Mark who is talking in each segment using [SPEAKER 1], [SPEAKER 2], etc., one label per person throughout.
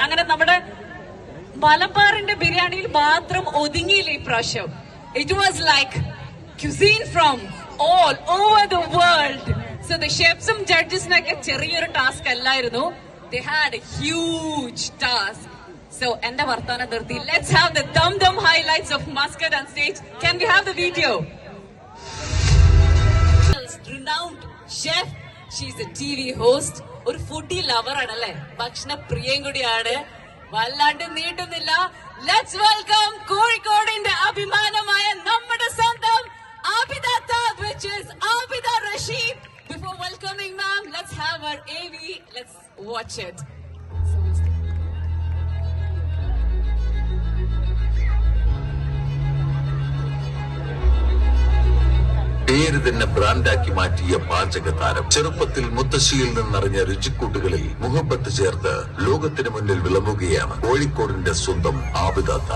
[SPEAKER 1] അങ്ങനെ നമ്മുടെ മലബാറിന്റെ ബിരിയാണിയിൽ മാത്രം ഒതുങ്ങിയില്ല ഈ പ്രാവശ്യം? It was like cuisine from all over the world so the ഷെഫ്സും ജഡ്ജസിനൊക്കെ ചെറിയൊരു ടാസ്ക് അല്ലായിരുന്നു. They had huge task so എന്റെ വർത്താനം നിർത്തി. Let's have the Dum Dum highlights of Muscat and stage can we have the video renowned chef. A T V host ഒരു foodie lover ആണല്ലേ? ഭക്ഷണ പ്രിയം കൂടിയാണ്. വല്ലാണ്ട് നീട്ടുന്നില്ല ലെറ്റ്സ് വെൽക്കം കോഴിക്കോടിന്റെ അഭിമാനമായ നമ്മുടെ സ്വന്തം Abida താദ് which is Abida Rasheed. Before welcoming ma'am. Let's have our AV let's watch it.
[SPEAKER 2] പേര് തന്നെ ബ്രാൻഡാക്കി മാറ്റിയ പാചക താരം ചെറുപ്പത്തിൽ മുത്തശ്ശിയിൽ നിന്നറിഞ്ഞ രുചിക്കൂട്ടുകളിൽ മുഹബത്ത് ചേർത്ത് ലോകത്തിന് മുന്നിൽ വിളമ്പുകയാണ് കോഴിക്കോടിന്റെ സ്വന്തം ആബിദാത്ത.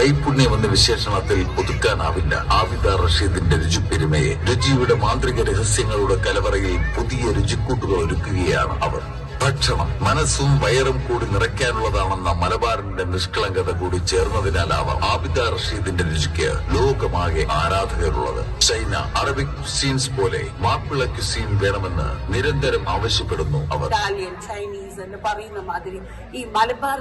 [SPEAKER 2] കൈപുണ്യം എന്ന വിശേഷണത്തിൽ ഒതുക്കാനാവില്ല ആവിദ റഷീദിന്റെ രുചിപ്പെരുമയെ. രുചിയുടെ മാന്ത്രിക രഹസ്യങ്ങളുടെ കലവറയിൽ പുതിയ രുചിക്കൂട്ടുകൾ ഒരുക്കുകയാണ് അവർ. ഭക്ഷണം മനസ്സും വയറും കൂടി നിറയ്ക്കാനുള്ളതാണെന്ന മലബാറിന്റെ നിഷ്കളങ്കത കൂടി ചേർന്നതിനാലാവാം ആബിദ റഷീദിന്റെ രുചിക്ക് ലോകമാകെ ആരാധകരുള്ളത്. ചൈന അറബിക് ക്യുസീൻസ് പോലെ മാപ്പിള ക്യുസീൻ വേണമെന്ന് നിരന്തരം ആവശ്യപ്പെടുന്നു അവർ.
[SPEAKER 3] ഇറ്റാലിയൻ ചൈനീസ് എന്ന് പറയുന്ന മാതിരി ഈ മലബാർ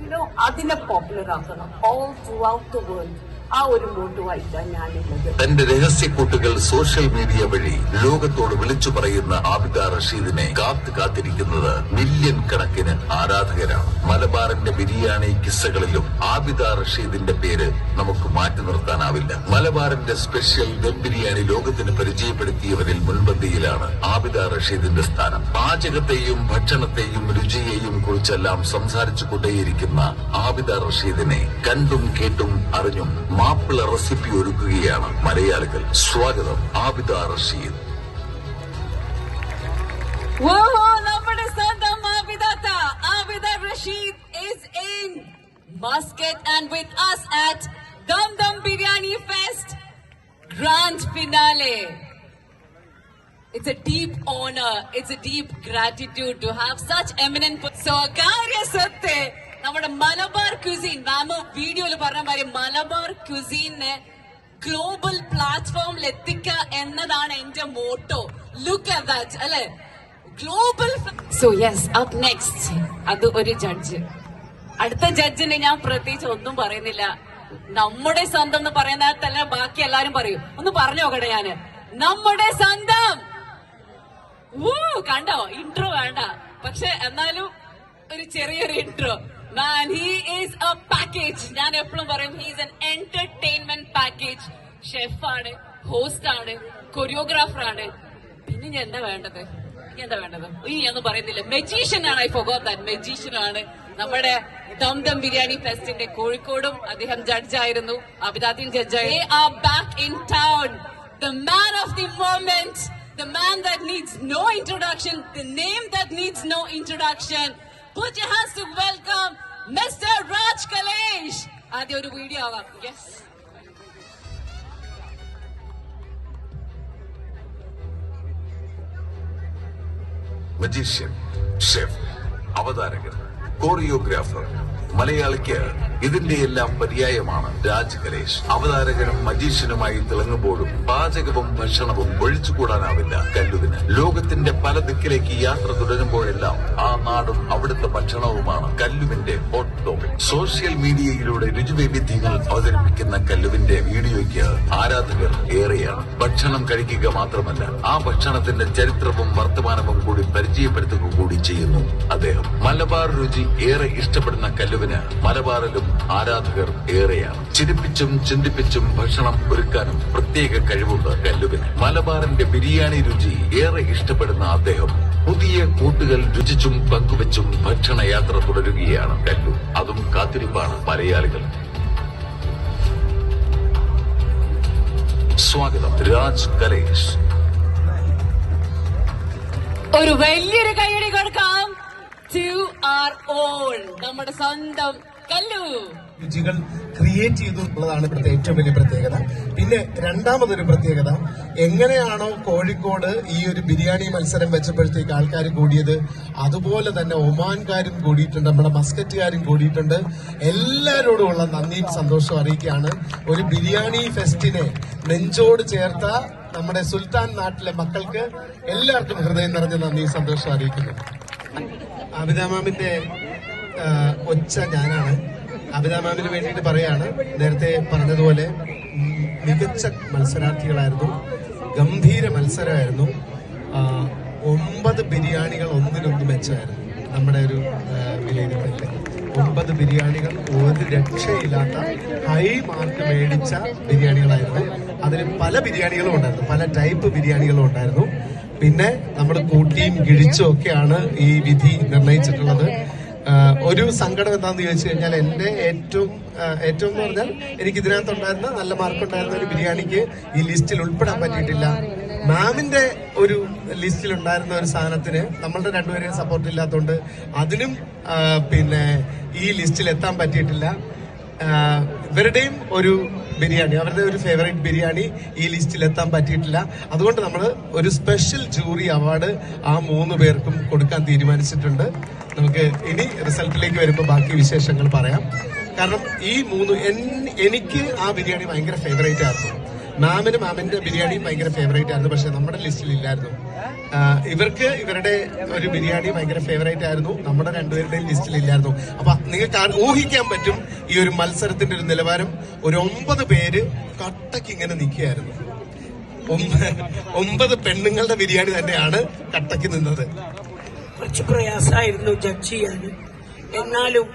[SPEAKER 3] കുസീൻ യുനോ അതിനെ പോപ്പുലർ ആക്കണം all throughout the world ആ ഒരു മോട്ടുമായിട്ടാണ് ഞാനുള്ളത്
[SPEAKER 2] തന്റെ രഹസ്യക്കൂട്ടുകൾ സോഷ്യൽ മീഡിയ വഴി ലോകത്തോട് വിളിച്ചു പറയുന്ന ആബിദ റഷീദിനെ കാത്തു കാത്തിരിക്കുന്നത് മില്യൺ കണക്കിന് ആരാധകരാണ്. മലബാറിന്റെ ബിരിയാണി കിസ്സകളിലും ആബിദ റഷീദിന്റെ പേര് നമുക്ക് മാറ്റി നിർത്താനാവില്ല. മലബാറിന്റെ സ്പെഷ്യൽ ദം ബിരിയാണി ലോകത്തിന് പരിചയപ്പെടുത്തിയവരിൽ മുൻപന്തിയിലാണ് ആബിദ റഷീദിന്റെ സ്ഥാനം. പാചകത്തെയും ഭക്ഷണത്തെയും രുചിയെയും കുറിച്ചെല്ലാം സംസാരിച്ചു കൊണ്ടേയിരിക്കുന്ന ആബിദ റഷീദിനെ കണ്ടും കേട്ടും അറിഞ്ഞും മാപ്പിള റെസിപ്പി ഒരുക്കുകയാണ് മലയാളികൾ സ്വാഗതം ആബിദ റഷീദ്
[SPEAKER 1] Whoa, നമ്മുടെ സ്വന്തം ആബിദാത്ത Abida Rasheed is in Muscat and with us at Dum Dum Biryani Fest grand finale. It's a deep honor. It's a deep gratitude to have such eminent. pe- സ്വകാര്യ സ്വത്ത് നമ്മുടെ മലബാർ ക്യുസീൻ മാം വീഡിയോയിൽ പറഞ്ഞ മാതിരി മലബാർ ക്യുസീനെ ഗ്ലോബൽ പ്ലാറ്റ്ഫോമിൽ എത്തിക്കുക എന്നതാണ് എന്റെ മോട്ടോ ലുക്ക് അറ്റ് ദാറ്റ് അല്ലെ? Global so yes up next അത് ഒരു ജഡ്ജ് അടുത്ത ജഡ്ജിനെ ഞാൻ പ്രത്യേകിച്ച് ഒന്നും പറയുന്നില്ല. നമ്മുടെ സ്വന്തം എന്ന് പറയുന്ന തന്നെ ബാക്കി എല്ലാരും പറയും. ഒന്ന് പറഞ്ഞു നോക്കട്ടെ ഞാൻ. നമ്മുടെ സ്വന്തം! ഊ കണ്ടോ? ഇൻട്രോ വേണ്ട. പക്ഷെ എന്നാലും ഒരു ചെറിയൊരു intro man he is a package ഞാൻ എപ്പോഴും പറയും ഹീസ് എൻ എന്റർടൈൻമെന്റ് പാക്കേജ് ഷെഫാണ് ഹോസ്റ്റ് ആണ് കൊറിയോഗ്രാഫർ പിന്നെ ഞാൻ എന്താ വേണ്ടത്? എന്താ വേണ്ടത്? ഈ ഒന്നും പറയുന്നില്ല. മെജീഷ്യൻ ആണ് ഐ ഫോഗോ ദാറ്റ് മെജീഷ്യൻ ആണ്. നമ്മുടെ ദം ദം ബിരിയാണി ഫെസ്റ്റിന്റെ കോഴിക്കോടും അദ്ദേഹം ജഡ്ജായിരുന്നു അബിദാത്തിൽ ജഡ്ജായി back in town the man of the moment the man that needs no introduction the name that needs no introduction. Put your hands to welcome Mr. Raj Kalesh. ആദ്യം ഒരു video ആവാം യെസ്
[SPEAKER 2] മജീഷ്യൻ ഷെഫ് അവതാരകൻ choreographer മലയാളിക്ക് ഇതിന്റെ എല്ലാം പര്യായമാണ് രാജ് കലേഷ് അവതാരകനും മജീഷ്യനുമായി തിളങ്ങുമ്പോഴും പാചകവും ഭക്ഷണവും ഒഴിച്ചുകൂടാനാവില്ല കല്ലുവിന് ലോകത്തിന്റെ പല ദിക്കിലേക്ക് യാത്ര തുടരുമ്പോഴെല്ലാം ആ നാടും അവിടുത്തെ ഭക്ഷണവുമാണ് കല്ലുവിന്റെ ഹോട്ട് ടോപ്പിക് സോഷ്യൽ മീഡിയയിലൂടെ രുചിവൈവിധ്യങ്ങൾ അവതരിപ്പിക്കുന്ന കല്ലുവിന്റെ വീഡിയോയ്ക്ക് ആരാധകർ ഏറെയാണ്. ഭക്ഷണം കഴിക്കുക മാത്രമല്ല ആ ഭക്ഷണത്തിന്റെ ചരിത്രവും വർത്തമാനവും കൂടി പരിചയപ്പെടുത്തുക കൂടി ചെയ്യുന്നു അദ്ദേഹം. മലബാർ രുചി ഏറെ ഇഷ്ടപ്പെടുന്ന കല്ലുവിന് മലബാറിലും ആരാധകർ ഏറെയാണ്. ചിരിപ്പിച്ചും ചിന്തിപ്പിച്ചും ഭക്ഷണം ഒരുക്കാനും പ്രത്യേക കഴിവുണ്ട് കല്ലുവിന് മലബാറിന്റെ ബിരിയാണി രുചി ഏറെ ഇഷ്ടപ്പെടുന്ന അദ്ദേഹം പുതിയ കൂട്ടുകൾ രുചിച്ചും പങ്കുവച്ചും ഭക്ഷണ യാത്ര തുടരുകയാണ് കല്ലു. അതും കാത്തിരിപ്പാണ് മലയാളികൾ. സ്വാഗതം രാജ് കലേഷ്.
[SPEAKER 1] ഒരു വലിയൊരു കൈയടി കൊടുക്കാം. നമ്മുടെ സ്വന്തം കല്ലു.
[SPEAKER 4] രുചികൾ ക്രിയേറ്റ് ചെയ്തു എന്നുള്ളതാണ് ഇവിടുത്തെ ഏറ്റവും വലിയ പ്രത്യേകത. പിന്നെ രണ്ടാമതൊരു പ്രത്യേകത എങ്ങനെയാണോ കോഴിക്കോട് ഈ ഒരു ബിരിയാണി മത്സരം വെച്ചപ്പോഴത്തേക്ക് ആൾക്കാർ കൂടിയത് അതുപോലെ തന്നെ ഒമാൻകാരും കൂടിയിട്ടുണ്ട് നമ്മുടെ മസ്കറ്റുകാരും കൂടിയിട്ടുണ്ട്. എല്ലാവരോടുമുള്ള നന്ദിയും സന്തോഷവും അറിയിക്കുകയാണ്. ഒരു ബിരിയാണി ഫെസ്റ്റിനെ നെഞ്ചോട് ചേർത്ത നമ്മുടെ സുൽത്താൻ നാട്ടിലെ മക്കൾക്ക് എല്ലാവർക്കും ഹൃദയം നിറഞ്ഞ നന്ദിയും സന്തോഷവും അറിയിക്കുന്നു. അമിതാമാമിന്റെ ഒച്ച ഞാനാണ്. അമിതാമാമിന് വേണ്ടിയിട്ട് പറയാണ്. നേരത്തെ പറഞ്ഞതുപോലെ മികച്ച മത്സരാർത്ഥികളായിരുന്നു. ഗംഭീര മത്സരമായിരുന്നു. ഒമ്പത് ബിരിയാണികൾ ഒന്നിനൊന്ന് മെച്ചമായിരുന്നു നമ്മുടെ ഒരു വിലയിരുത്തലിൽ ഒമ്പത് ബിരിയാണികൾ ഒരു രക്ഷയില്ലാത്ത ഹൈ മാർക്ക് മേടിച്ച ബിരിയാണികളായിരുന്നു. അതിൽ പല ബിരിയാണികളും ഉണ്ടായിരുന്നു. പല ടൈപ്പ് ബിരിയാണികളും ഉണ്ടായിരുന്നു. പിന്നെ നമ്മൾ കൂട്ടിയും കിഴിച്ചും ഒക്കെയാണ് ഈ വിധി നിർണയിച്ചിട്ടുള്ളത്. ഒരു സങ്കടം എന്താണെന്ന് ചോദിച്ചു കഴിഞ്ഞാൽ എന്റെ ഏറ്റവും ഏറ്റവും എന്ന് പറഞ്ഞാൽ എനിക്ക് ഇതിനകത്തുണ്ടായിരുന്ന നല്ല മാർക്ക് ഉണ്ടായിരുന്ന ഒരു ബിരിയാണിക്ക് ഈ ലിസ്റ്റിൽ ഉൾപ്പെടാൻ പറ്റിയിട്ടില്ല. മാമിന്റെ ഒരു ലിസ്റ്റിൽ ഉണ്ടായിരുന്ന ഒരു സാധനത്തിന് നമ്മളുടെ രണ്ടുപേരെയും സപ്പോർട്ട് ഇല്ലാത്തതുകൊണ്ട് അതിനും പിന്നെ ഈ ലിസ്റ്റിൽ എത്താൻ പറ്റിയിട്ടില്ല. ഇവരുടെയും ഒരു ബിരിയാണി അവരുടെ ഒരു ഫേവറേറ്റ് ബിരിയാണി ഈ ലിസ്റ്റിൽ എത്താൻ പറ്റിയിട്ടില്ല. അതുകൊണ്ട് നമ്മൾ ഒരു സ്പെഷ്യൽ ജൂറി അവാർഡ് ആ മൂന്ന് പേർക്കും കൊടുക്കാൻ തീരുമാനിച്ചിട്ടുണ്ട്. നമുക്ക് ഇനി റിസൾട്ടിലേക്ക് വരുമ്പോൾ ബാക്കി വിശേഷങ്ങൾ പറയാം. കാരണം ഈ മൂന്ന് എനിക്ക് ആ ബിരിയാണി ഭയങ്കര ഫേവറേറ്റ് ആയിരുന്നു. മാമിന് മാമിന്റെ ബിരിയാണി ഭയങ്കര ഫേവറേറ്റ് ആയിരുന്നു. പക്ഷെ നമ്മുടെ ലിസ്റ്റിൽ ഇല്ലായിരുന്നു. ഇവർക്ക് ഇവരുടെ ഒരു ബിരിയാണി ഭയങ്കര ഫേവറേറ്റ് ആയിരുന്നു. നമ്മുടെ രണ്ടുപേരുടെയും ലിസ്റ്റിൽ ഇല്ലായിരുന്നു. അപ്പൊ നിങ്ങൾക്ക് ഊഹിക്കാൻ പറ്റും ഈ ഒരു മത്സരത്തിന്റെ ഒരു നിലവാരം. ഒരു ഒമ്പത് പേര് കട്ടക്ക് ഇങ്ങനെ നിൽക്കുകയായിരുന്നു. ഒമ്പ- ഒമ്പത് പെണ്ണുങ്ങളുടെ ബിരിയാണി തന്നെയാണ് കട്ടക്ക് നിന്നത്.
[SPEAKER 5] കുറച്ച് പ്രയാസമായിരുന്നു ജഡ്ജ് ചെയ്യാൻ. എന്നാലും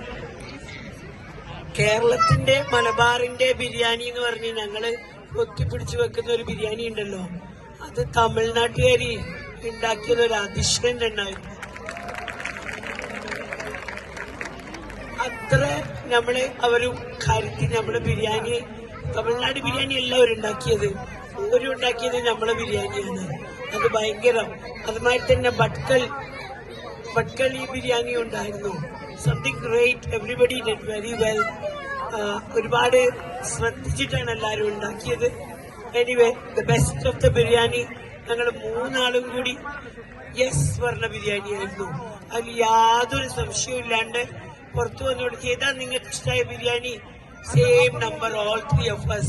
[SPEAKER 5] കേരളത്തിന്റെ മലബാറിന്റെ ബിരിയാണി എന്ന് പറഞ്ഞ് ഞങ്ങൾ ഒത്തിപ്പിടിച്ചു വെക്കുന്ന ഒരു ബിരിയാണി ഉണ്ടല്ലോ. അത് തമിഴ്നാട്ടുകാരി ഉണ്ടാക്കിയത് ഒരു അതിശയം ഉണ്ടായിരുന്നു അത്ര നമ്മൾ അവർ കരുത്തി നമ്മൾ ബിരിയാണി തമിഴ്നാട് ബിരിയാണി അല്ല അവരുണ്ടാക്കിയത് ഒരു ഉണ്ടാക്കിയത് നമ്മളെ ബിരിയാണിയാണ്. അത് ഭയങ്കരം അതുമായി തന്നെ ഭട്കൽ ഈ ബിരിയാണി ഉണ്ടായിരുന്നു. Something great everybody did very well ഒരുപാട് ശ്രദ്ധിച്ചിട്ടാണ് എല്ലാവരും ഉണ്ടാക്കിയത്. Anyway the best of the biryani ഞങ്ങൾ മൂന്നാളും കൂടി യെസ് പറഞ്ഞ ബിരിയാണി ആയിരുന്നു. അതിൽ യാതൊരു സംശയവും ഇല്ലാണ്ട് പുറത്തു വന്നോട് ചെയ്താൽ നിങ്ങൾക്ക് ഇഷ്ടമായ biryani same number all three of us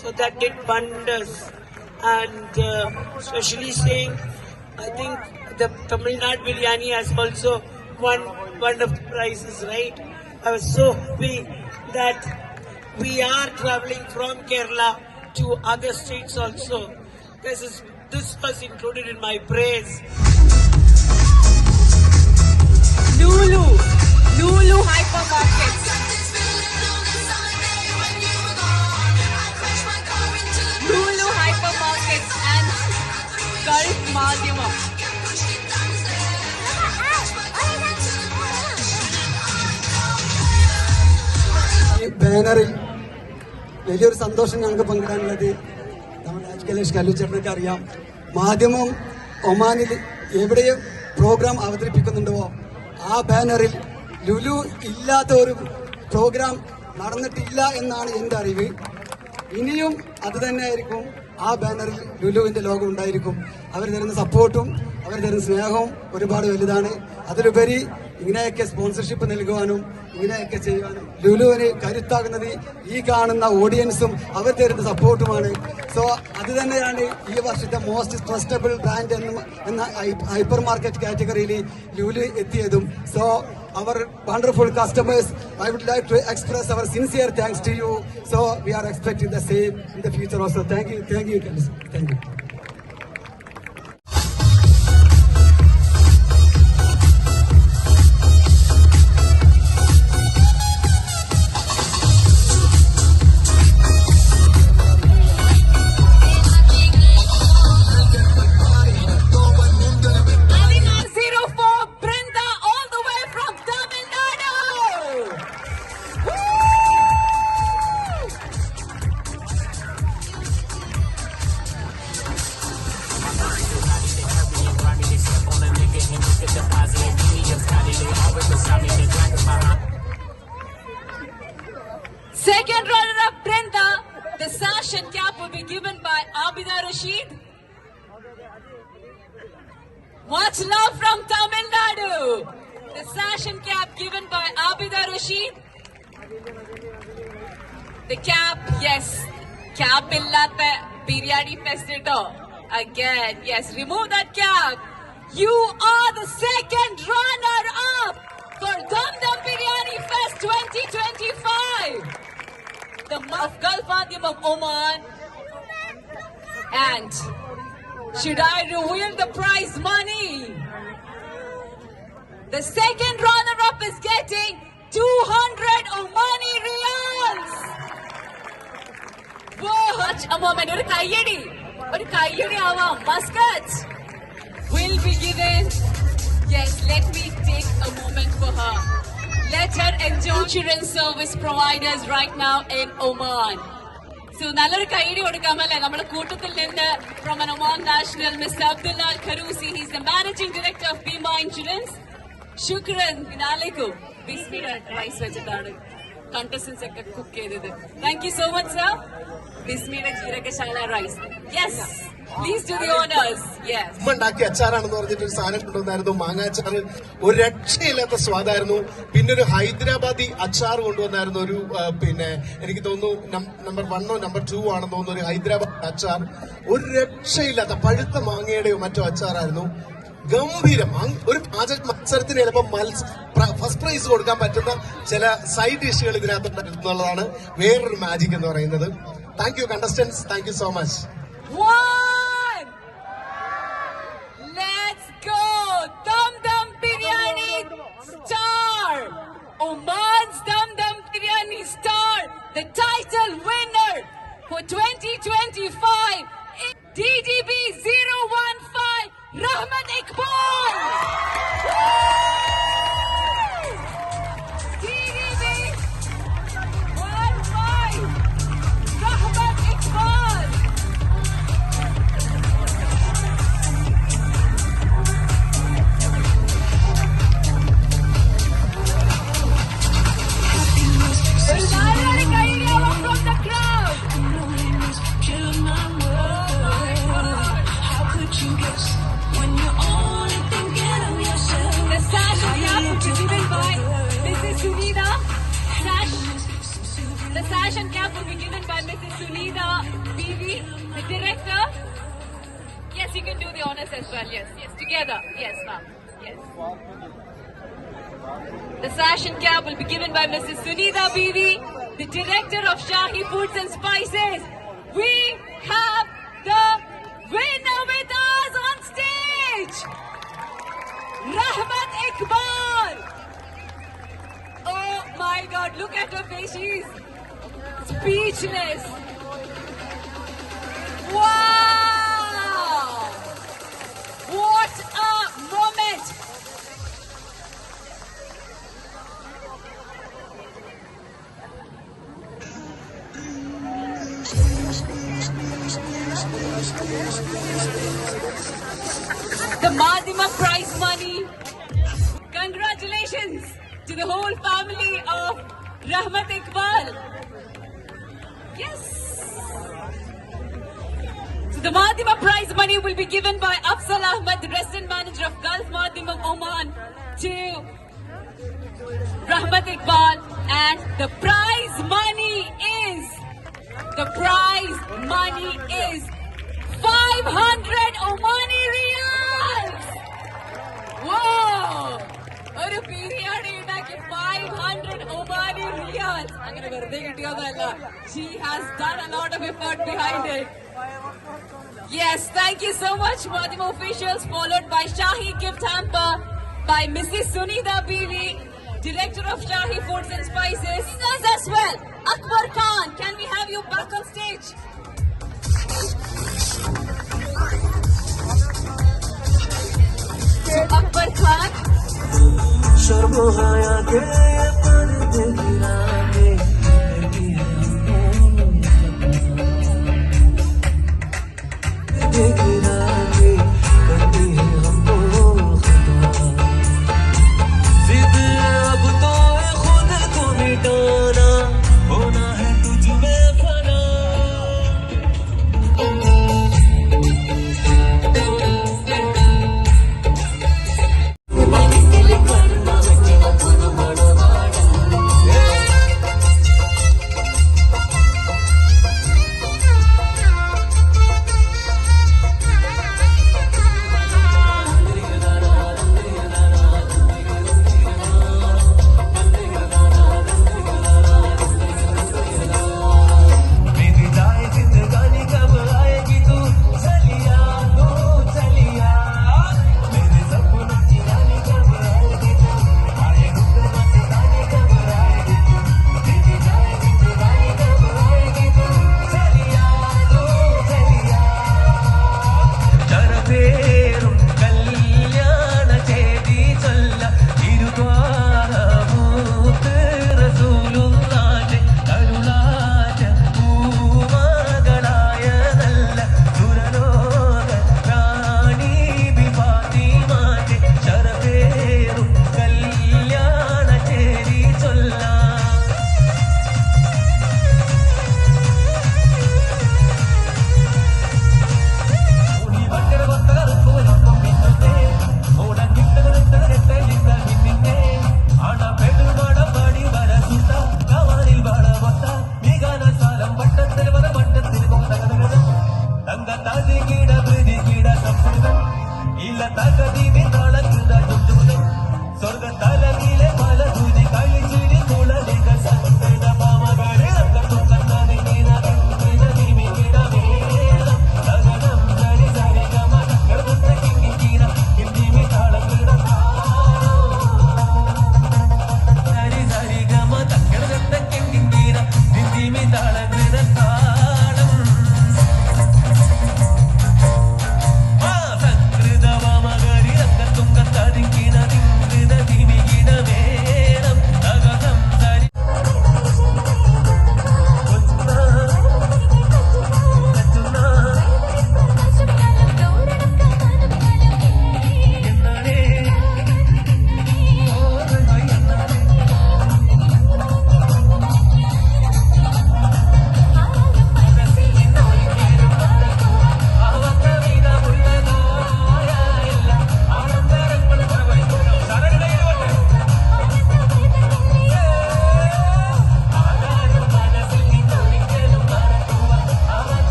[SPEAKER 5] so that did wonders and specially I think the Tamil Nadu biryani has also won one of the prizes, right? I was so happy that we are traveling from Kerala to other states also. This is this was included in my praise.
[SPEAKER 1] Lulu, Lulu hypermarkets. Lulu hypermarkets and Gulf Madhyamam.
[SPEAKER 6] ബാനറിൽ വലിയൊരു സന്തോഷം ഞങ്ങൾക്ക് പങ്കിടാനുള്ളത് നമ്മുടെ രാജ് കലേഷ് കല്ലുചേട്ടനൊക്കെ അറിയാം. മാധ്യമം ഒമാനിൽ എവിടെയും programme അവതരിപ്പിക്കുന്നുണ്ടോ ആ ബാനറിൽ ലുലു ഇല്ലാത്ത ഒരു പ്രോഗ്രാം നടന്നിട്ടില്ല എന്നാണ് എന്റെ അറിവ്. ഇനിയും അത് തന്നെയായിരിക്കും ആ ബാനറിൽ ലുലുവിന്റെ ലോകം ഉണ്ടായിരിക്കും. അവർ തരുന്ന സപ്പോർട്ടും അവർ തരുന്ന സ്നേഹവും ഒരുപാട് വലുതാണ്. അതിലുപരി ഇങ്ങനെയൊക്കെ സ്പോൺസർഷിപ്പ് നൽകുവാനും ഇങ്ങനെയൊക്കെ ചെയ്യുവാനും ലുലുവിന് കരുത്താകുന്നത് ഈ കാണുന്ന ഓഡിയൻസും അവർ തരുന്ന സപ്പോർട്ടുമാണ് സോ അത് തന്നെയാണ് ഈ വർഷത്തെ മോസ്റ്റ് ട്രസ്റ്റബിൾ ബ്രാൻഡ് എന്ന ഹൈപ്പർ മാർക്കറ്റ് കാറ്റഗറിയിൽ ലുലു എത്തിയതും. So our wonderful customers I would like to express our sincere thanks to you so we are expecting the same in the future of thank you thank you thank you.
[SPEAKER 1] Second runner-up Brenda, the sash and cap will be given by Abida Rashid. Much love from Tamil Nadu. The sash and cap given by Abida Rashid. The cap, yes. Cap illata biryani festito. Again, yes, remove that cap. You are the second runner-up for Dum Dum Biryani Fest 2025 of Gulf Fatim of Oman. And should I reveal the prize money? The second runner-up is getting 200 Omani riyals. Watch a moment, or Kayyadi, or Kayyadi Awam, Muscat will be given. Yes, let me take a moment for her. Her enjoy insurance service providers right now in Oman. So നല്ലൊരു കൈഡി കൊടുക്കാമല്ലേ? നമ്മുടെ കൂട്ടത്തിൽ നിന്ന് from an Oman national mister Abdullah al Kharusi he's the managing director of Beema insurance ശുക്രൻ പിന്നാലേക്കും. ബിസ്മിയുടെ rice വെച്ചിട്ടാണ് കണ്ടസ്റ്റൻസ് ഒക്കെ കുക്ക് ചെയ്തത്. Thank you so much sir ബിസ്മിയുടെ Jeerakasala rice yes
[SPEAKER 4] ഉമ്മ ഉണ്ടാക്കിയ അച്ചാറാണെന്ന് പറഞ്ഞിട്ട് ഒരു സാധനം കൊണ്ടുവന്നായിരുന്നു. മാങ്ങാച്ചാറ് ഒരു രക്ഷയില്ലാത്ത സ്വാദായിരുന്നു. പിന്നെ ഒരു ഹൈദരാബാദി അച്ചാർ കൊണ്ടുവന്നായിരുന്നു. ഒരു പിന്നെ എനിക്ക് തോന്നുന്നു നമ്പർ വണ്ണോ നമ്പർ ടു ആണെന്ന് തോന്നുന്നു ഒരു ഹൈദരാബാദ് അച്ചാർ. ഒരു രക്ഷയില്ലാത്ത പഴുത്ത മാങ്ങയുടെയോ മറ്റോ അച്ചാറായിരുന്നു. ഗംഭീരം. ഒരു പാചക മത്സരത്തിന് ചിലപ്പോൾ ഫസ്റ്റ് പ്രൈസ് കൊടുക്കാൻ പറ്റുന്ന ചില സൈഡ് ഡിഷുകൾ ഇതിനകത്ത് എന്നുള്ളതാണ് വേറൊരു മാജിക് എന്ന് പറയുന്നത്.
[SPEAKER 1] Thank you contestants thank you so much Oman's Dum Dum Biryani Star! The title winner for 2025 is DDB 015 Rahman Iqbal! The sash and cap will be given by Mrs. Sunita Bibi, the director of Shahi Foods and Spices. We have the winner with us on stage, Rahmat Iqbal. Oh my God! Look at her face; she's speechless. Wow! What a the Madhima prize money. Congratulations to the whole family of Rahmat Iqbal. Yes. So the Madhima prize money will be given by Afzal Ahmed, the resident manager of Gulf Madhima Oman, to Rahmat Iqbal. And the prize money is, the prize money is 500 Omani Riyals! Whoa! ഒരു ബിരിയാണി ഉണ്ടാക്കി five hundred Omani riyals അങ്ങനെ വെറുതെ കിട്ടിയതല്ല she has done a lot of effort behind it Yes, thank you so much, Madhima officials, followed by Shahi Gift Hamper by Mrs. Sunita Bibi, Director of Shahi Foods and Spices. Singers as well, Akbar Khan. Can we have you back on stage?
[SPEAKER 7] शर्म आया के पल गिरा சொர்க்க தகதியில் நடக்கின்ற சொர்க்க
[SPEAKER 8] தகதியிலே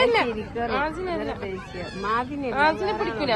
[SPEAKER 8] ഇന്നല്ല ആജിനെ പിടിക്കൂല